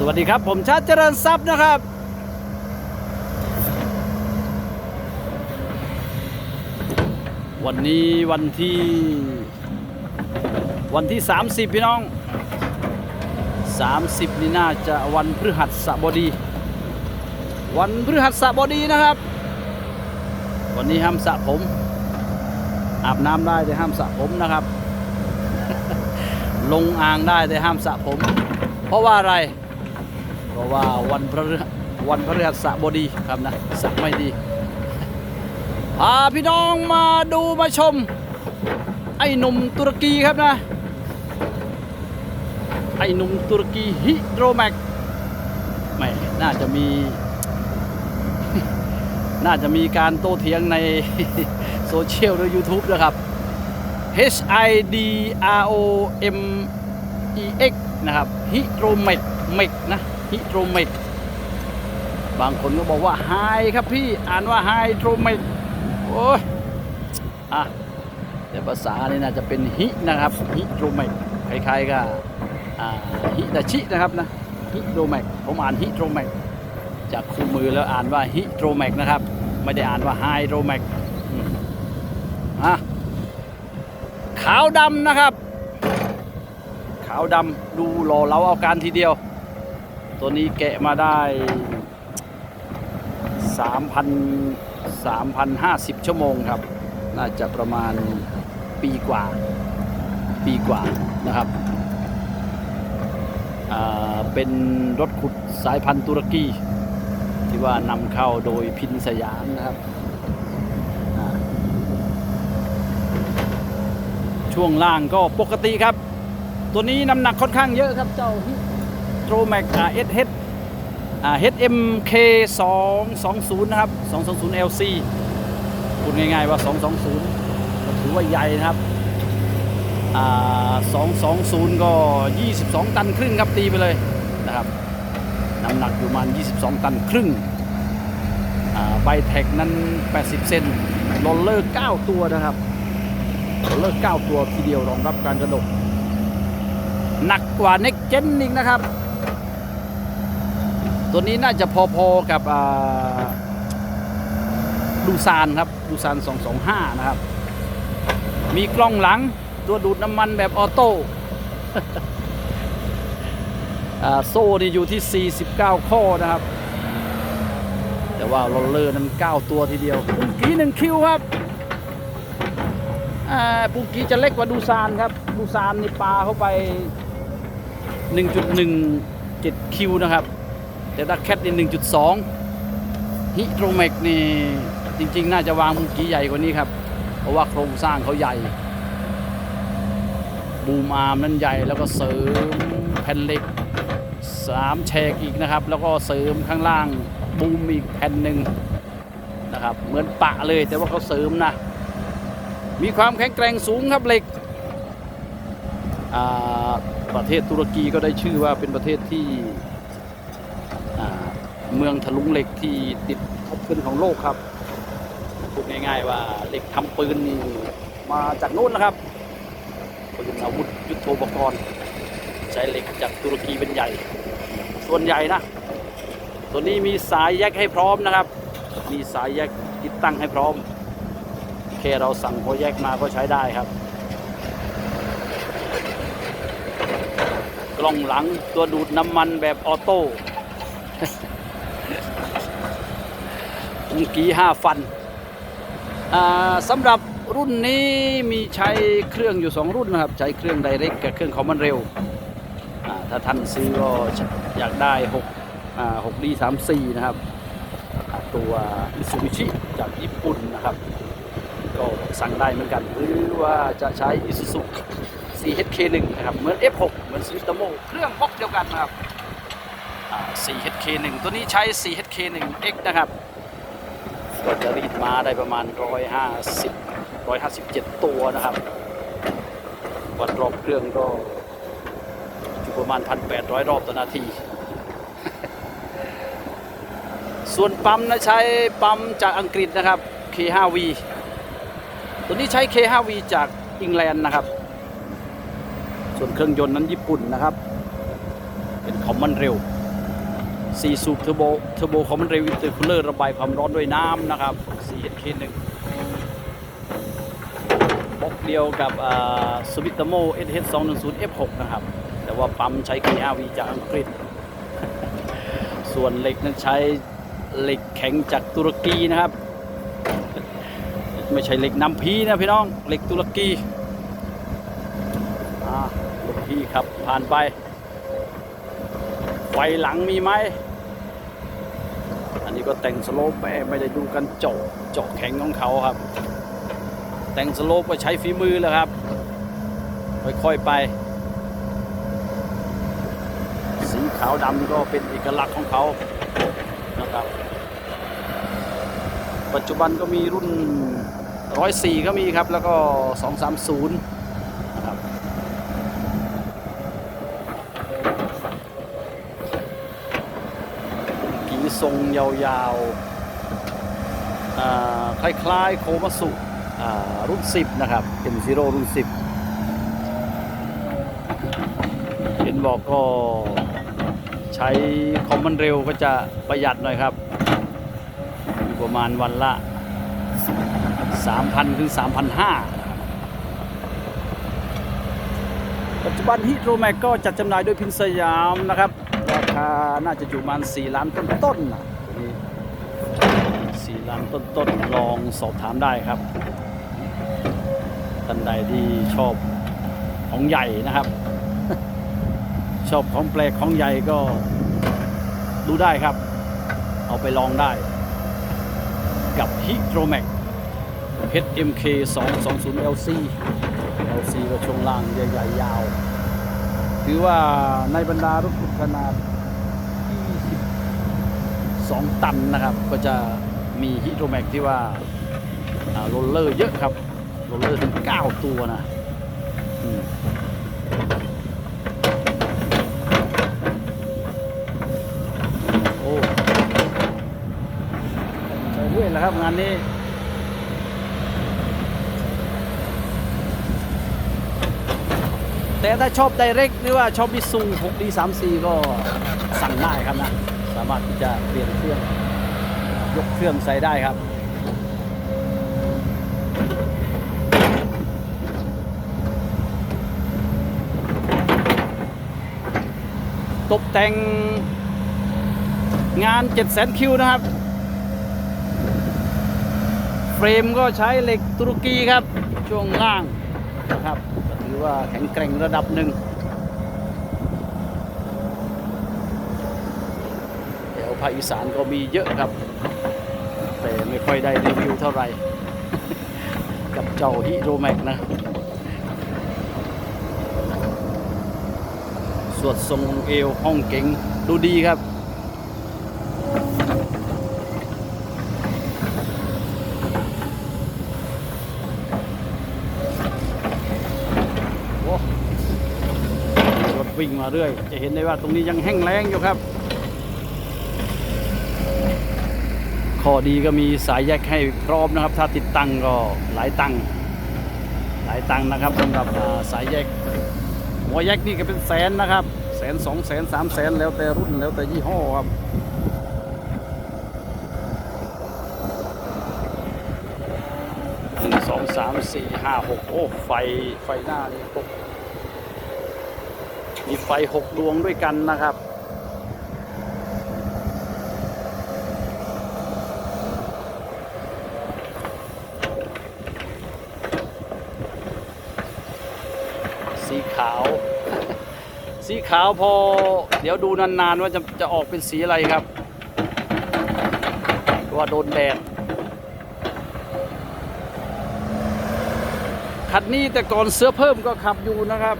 สวัสดีครับ ผมชาติเจริญทรัพย์นะครับ วันนี้วันที่ วันที่ 30 พี่น้อง 30 นี่น่าจะวันพฤหัสบดี วันพฤหัสบดีนะครับ วันนี้ห้ามสระผม อาบน้ำได้แต่ห้ามสระผมนะครับ ลงอ่างได้แต่ห้ามสระผม เพราะว่าอะไร ราะว่าวันพฤหัสวันพระฤหัสบดีครับนะสระไม่ดีพาพี่น้องมาดูมาชม ไอ้หนุ่มตุรกีครับนะ ไอ้หนุ่มตุรกีฮิโดรแมกแหม่น่าจะมี น่าจะมีการโต้เถียงในโซเชียลหรือ YouTube นะครับ H I D R O M E X นะครับฮิโดรเมกเมกนะ ฮิโดรเมกบางคนก็บอกว่าไฮครับพี่อ่านว่าไฮโดรเมกโอ้ยอะแต่ภาษานี่น่าจะเป็นฮินะครับฮิโดรเมกคล้ายๆกับอ่าฮิตาชินะครับนะฮิโดรเมกผมอ่านฮิโดรเมกจากคู่มือแล้วอ่านว่าฮิโดรเมกนะครับ ไม่ได้อ่านว่าไฮโดรเมกอะขาวดำนะครับ ขาวดำดูหล่อเราเอาการทีเดียว ตัวนี้แกะมาได้3,000 3,050 ชั่วโมงครับ น่าจะประมาณปีกว่า ปีกว่านะครับอ่าเป็นรถขุดสายพันธุ์ตุรกีที่ว่านำเข้าโดยพินสยามนะครับ ช่วงล่างก็ปกติครับ ตัวนี้น้ำหนักค่อนข้างเยอะครับเจ้า โตรแม็กอาเอสเฮดอ่า HMK 220นะครับ220 LC พูดง่ายๆว่า220ก็ถือว่าใหญ่นะครับอ่า220ก็22ตันครึ่งครับตีไปเลยนะครับน้ำหนักอยู่ประมาณ22ตันครึ่งอ่าใบแท็กนั้น 80 เซนโรลเลอร์ 9 ตัวนะครับเลิก9ตัวทีเดียวรองรับการกระโดดหนักกว่าเน็กเจนอีกนะครับ ตัวนี้น่าจะพอๆกับดูซานครับดูซาน225 นะครับ มีกล้องหลังตัวดูดน้ำมันแบบออโต้โซ่นี่อยู่ที่ 49 ข้อนะครับ แต่ว่าโรลเลอร์นั้น 9 ตัวทีเดียวกีหนึ่งคิวครับอ่าปูกีจะเล็กกว่าดูซานครับ ดูซานนี่ปลาเข้าไป 1.17 คิวนะครับ แต่ดักแคทนี่1.2ฮิโรเมกนี่จริง ๆ น่าจะวางปูกีใหญ่กว่านี้ครับ เพราะว่าโครงสร้างเขาใหญ่ บูมอาร์มนั้นใหญ่แล้วก็เสริมแผ่นเหล็ก3แฉกอีกนะครับ แล้วก็เสริมข้างล่างบูมอีกแผ่นหนึ่งนะครับ เหมือนปะเลยแต่ว่าเขาเสริมนะ มีความแข็งแกร่งสูงครับเหล็กประเทศตุรกีก็ได้ชื่อว่าเป็นประเทศที่ เมืองถลุงเหล็กที่ติดท็อปขึ้นของโลกครับพูดง่ายๆว่าเหล็กทำปืนนี่มาจากโน้นนะครับปืนอาวุธยุทโธปกรณ์ใช้เหล็กจากตุรกีเป็นใหญ่ ส่วนใหญ่นะตัวนี้มีสายแยกให้พร้อมนะครับ มีสายแยกติดตั้งให้พร้อมแค่เราสั่งโปรแยกมาก็ใช้ได้ครับ กล้องหลังตัวดูดน้ำมันแบบออโต้ งกีห้าฟันอ่าสำหรับรุ่นนี้มีใช้เครื่องอยู่ 2 รุ่นนะครับ ใช้เครื่องไดเรกกับเครื่องคอมมันเร็วอ่าถ้าท่านซื้อก็อยากได้6อ่า 6D34 นะครับ ตัว Mitsubishi จากญี่ปุ่นนะครับ ก็สั่งได้เหมือนกัน หรือว่าจะใช้ Isuzu4HK1 นะครับ เหมือน F6 เหมือน Swift Turbo เครื่องบล็อกเดียวกันนะครับอ่า 4HK1 ตัวนี้ใช้ 4HK1X นะครับ ก็จะรีดมาได้ประมาณ 150 157 ตัวนะครับ วัดรอบเครื่องก็อยู่ประมาณ 1,800 รอบต่อนาที ส่วนปั๊มนะใช้ปั๊มจากอังกฤษนะครับ K5V ตัวนี้ใช้ K5V จากอังกฤษนะครับ ส่วนเครื่องยนต์นั้นญี่ปุ่นนะครับ เป็นคอมมอนเร็ว สี่สูบเทอร์โบเทอร์โบคอมมอนเรลอินเตอร์คูลเลอร์ระบายความร้อนด้วยน้ำนะครับ 4HK1 บล็อกเดียวกับสวิตเตอร์โม SH210F6 นะครับ แต่ว่าปั๊มใช้ KRV จากอังกฤษ ส่วนเหล็กนั้นใช้เหล็กแข็งจากตุรกีนะครับ ไม่ใช่เหล็กนำพีนะพี่น้อง เหล็กตุรกีอ่าตุรกีครับผ่านไปไฟหลังมีไหม ก็แต่งสโลปไปไม่ได้ดูกันเจาะเจาะแข็งของเขาครับ แต่งสโลปก็ใช้ฝีมือแล้วครับค่อยๆไป สีขาวดำก็เป็นเอกลักษณ์ของเขานะครับ ปัจจุบันก็มีรุ่น 104 ก็มีครับ แล้วก็ 230 นะครับ กี ทรงยาวๆคล้ายๆ โคมาสุรุ่น 10 นะครับเป็นซีโร่รุ่น 10 เห็นบอกก็ใช้คอมมันเร็วก็จะประหยัดหน่อยครับอยู่ประมาณวันละ 3,000 ถึง 3,500 ปัจจุบันฮิโรแมกก็จัดจำหน่ายโดยพินสยามนะครับ น่าจะอยู่ประมาณ4ล้านต้นๆนะตัวนี้4ล้านต้นๆลองสอบถามได้ครับท่านใดที่ชอบของใหญ่นะครับ ชอบของแปลกของใหญ่ก็ดูได้ครับ เอาไปลองได้ กับฮิโรแมก HMK 220 LC LC ก็ช่วงล่างใหญ่ๆยาว ถือว่าในบรรดารถขุดขนาด 2 ตันนะครับ ก็จะมีฮิโรแมกที่ว่าโรลเลอร์เยอะครับโรลเลอร์ถึง 9 ตัวนะโอ้ใช้ด้วยแล้วครับงานนี้แต่ถ้าชอบไดเรกหรือว่าชอบมิซู 6 d 3 4 ก็สั่งได้ครับนะ สามารถที่จะเปลี่ยนเครื่องยกเครื่องใส่ได้ครับตกแต่งงาน7 0 0 0 0คิวนะครับ เฟรมก็ใช้เหล็กตุรกีครับ ช่วงล่างนะครับถือว่าแข็งแกร่งระดับหนึ่งแถว ภาคอีสานก็มีเยอะครับ แต่ไม่ค่อยได้รีวิวเท่าไหร่ กับเจ้าฮิโรแมกนะสวดทรงเอวห้องเก๋งดูดีครับวิ่งมาเรื่อย จะเห็นได้ว่าตรงนี้ยังแห้งแล้งอยู่ครับ ข้อดีก็มีสายแยกให้พร้อมนะครับ ถ้าติดตั้งก็หลายตังหลายตังนะครับสำหรับสายแยกหัวแยกนี่ก็เป็นแสนนะครับแสนสองแสนสามแสนแล้วแต่รุ่นแล้วแต่ยี่ห้อครับหนึ่งสองสามสี่ห้าหกโอ้ไฟไฟหน้านี่หกมีไฟหกดวงด้วยกันนะครับ สี ขาว สีขาวพอ เดี๋ยวดูนานๆว่าจะจะออกเป็นสีอะไรครับว่าโดนแดดคันนี้แต่ก่อนเสื้อเพิ่มก็ขับอยู่นะครับ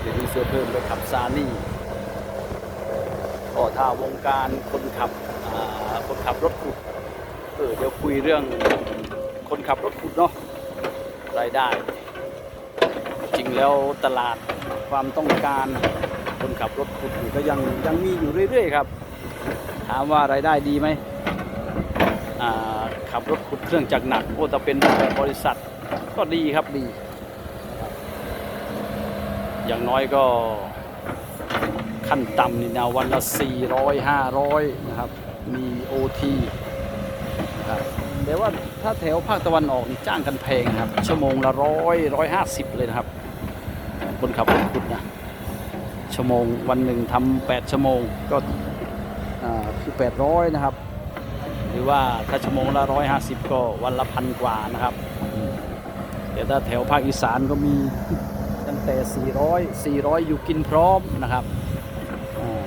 เดี๋ยวนี้เสื้อเพิ่มไปขับซานี่ก็ถ้าวงการคนขับคนขับรถขุดเออเดี๋ยวคุยเรื่องคนขับรถขุดเนาะรายได้ แล้วตลาดความต้องการคนขับรถขุดอยู่ก็ยังยังมีอยู่เรื่อยๆครับ ถามว่ารายได้ดีไหมอ่าขับรถขุดเครื่องจักรหนักโอ้แต่เป็นบริษัทก็ดีครับดี อย่างน้อยก็ขั้นต่ำนี่นะวันละ 400 500 นะครับ มี OT นะครับแต่ว่าถ้าแถวภาคตะวันออกนี่จ้างกันแพงนะครับ ชั่วโมงละร้อยร้อยห้าสิบเลยนะครับ คนขับรถขุดนะชั่วโมงวันหนึ่งทำแปดชั่วโมงก็อ่าคือแปดร้อยนะครับ หรือว่าถ้าชั่วโมงละร้อยห้าสิบก็วันละพันกว่านะครับอืมเดี๋ยวถ้าแถวภาคอีสานก็มีตั้งแต่ 400 400 อยู่กินพร้อมนะครับอ่า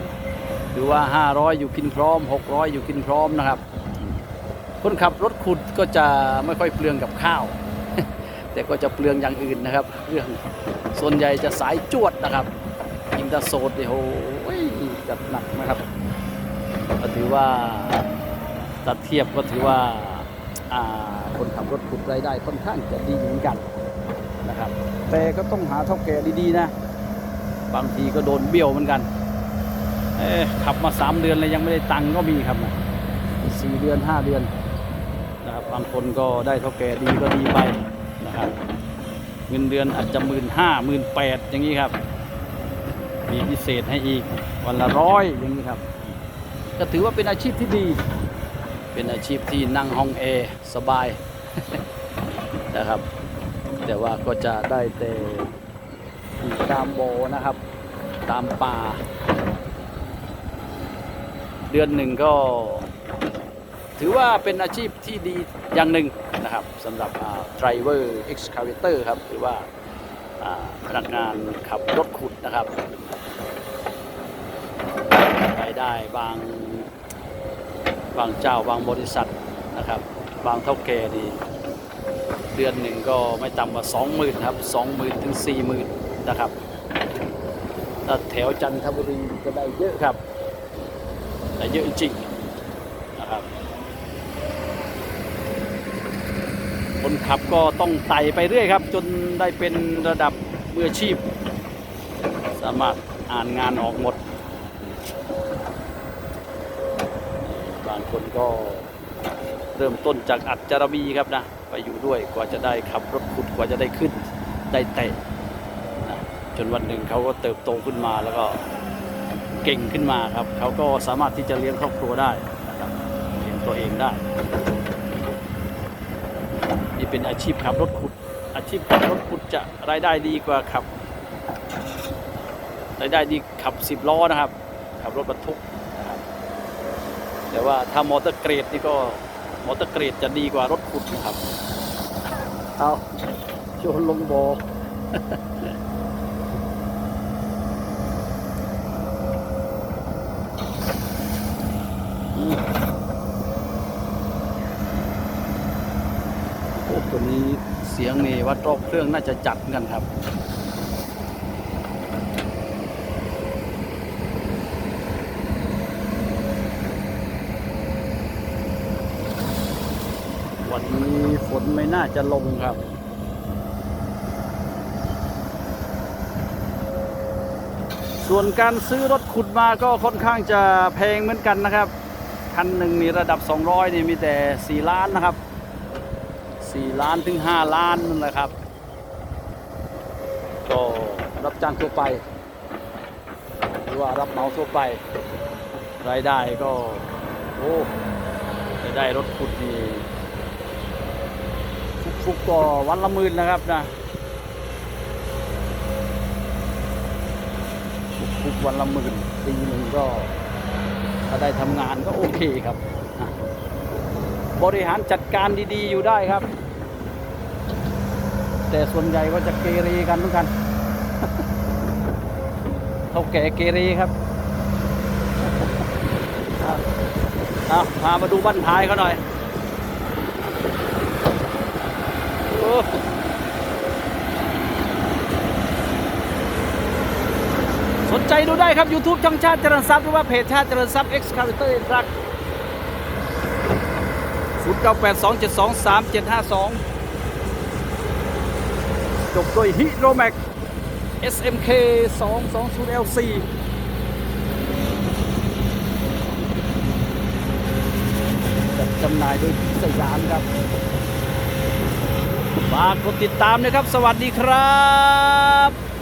หรือว่า 500 อยู่กินพร้อม 600 อยู่กินพร้อมนะครับอืมคนขับรถขุดก็จะไม่ค่อยเปลืองกับข้าว แต่ก็จะเปลืองอย่างอื่นนะครับ เรื่องส่วนใหญ่จะสายจวดนะครับยิงตาโซดเนี่ยโอ้ยจัดหนักนะครับก็ถือว่าตัดเทียบก็ถือว่าคนขับรถขุดรายได้ค่อนข้างจะดีเหมือนกันนะครับ แต่ก็ต้องหาเท่าแก่ดีๆนะ บางทีก็โดนเบี้ยวเหมือนกันขับมาสามเดือนเลยยังไม่ได้ตังค์ก็มีครับนะสี่เดือนห้าเดือนนะครับบางคนก็ได้เท่าแก่ดีก็ดีไป นะครับเงินเดือนอาจจะหมื่นห้าหมื่นแปดอย่างนี้ครับ มีพิเศษให้อีกวันละร้อยอย่างนี้ครับ ก็ถือว่าเป็นอาชีพที่ดี เป็นอาชีพที่นั่งห้องแอร์สบายนะครับ แต่ว่าก็จะได้แต่ตามโบนะครับ ตามป่า เดือนหนึ่งก็ ถือว่าเป็นอาชีพที่ดีอย่างหนึ่ง นะครับสำหรับอ่า driver excavator ครับหรือว่าพนักงานขับรถขุดนะครับรายได้บางบางเจ้าบางบริษัทนะครับ บางเท่าแก่ดีเดือนหนึ่งก็ไม่ต่ำกว่า 20,000ครับ20,000ถึง40,000นะครับถ้าแถวจันทบุรีก็ได้เยอะครับได้เยอะจริงๆนะครับ คนขับก็ต้องไต่ไปเรื่อยครับ จนได้เป็นระดับมืออาชีพ สามารถอ่านงานออกหมด บางคนก็เริ่มต้นจากอัจจารบีครับนะ ไปอยู่ด้วยกว่าจะได้ขับรถขุดกว่าจะได้ขึ้นได้เตะนะจนวันหนึ่งเขาก็เติบโตขึ้นมาแล้วก็เก่งขึ้นมาครับ เขาก็สามารถที่จะเลี้ยงครอบครัวได้นะครับเลี้ยงตัวเองได้ นี่เป็นอาชีพขับรถขุด อาชีพขับรถขุดจะรายได้ดีกว่าขับรายได้ดีขับสิบล้อนะครับ ขับรถบรรทุกนะครับแต่ว่าถ้ามอเตอร์เกรดนี่ก็มอเตอร์เกรดจะดีกว่ารถขุดนะครับ เอาโยนลงบ่อมโอ้ตัวนี้ เสียงนี่วัดรอบเครื่องน่าจะจัดกันครับวันนี้ฝนไม่น่าจะลงครับส่วนการซื้อรถขุดมาก็ค่อนข้างจะแพงเหมือนกันนะครับ คันหนึ่งนี่ระดับ 200 นี่มีแต่ 4 ล้านนะครับ 4 ล้านถึง 5 ล้านนะครับ ก็รับจ้างทั่วไป หรือว่ารับเหมาทั่วไป รายได้ก็ โอ้รายได้รถขุดนี่ฟุกๆก็วันละหมื่นนะครับนะฟุกๆวันละหมื่นปีหนึ่งก็ถ้าได้ทำงานก็โอเคครับ บริหารจัดการดีๆอยู่ได้ครับ แต่ส่วนใหญ่ก็จะเกเรกันเหมือนกันเท่าแก่เกเรครับเอาพามาดูบ้านท้ายเขาหน่อยสนใจดูได้ครับ YouTube ช่องชาติเจริญทรัพย์หรือว่าเพจชาติเจริญทรัพย์ Excavator รัก0 9 8 2 7 2 3 7 5 2จ บด้วยฮิโรแม็ก SMK 220 LC จัดจำหน่ายโดยสยามครับฝากกดติดตามนะครับ สวัสดีครับ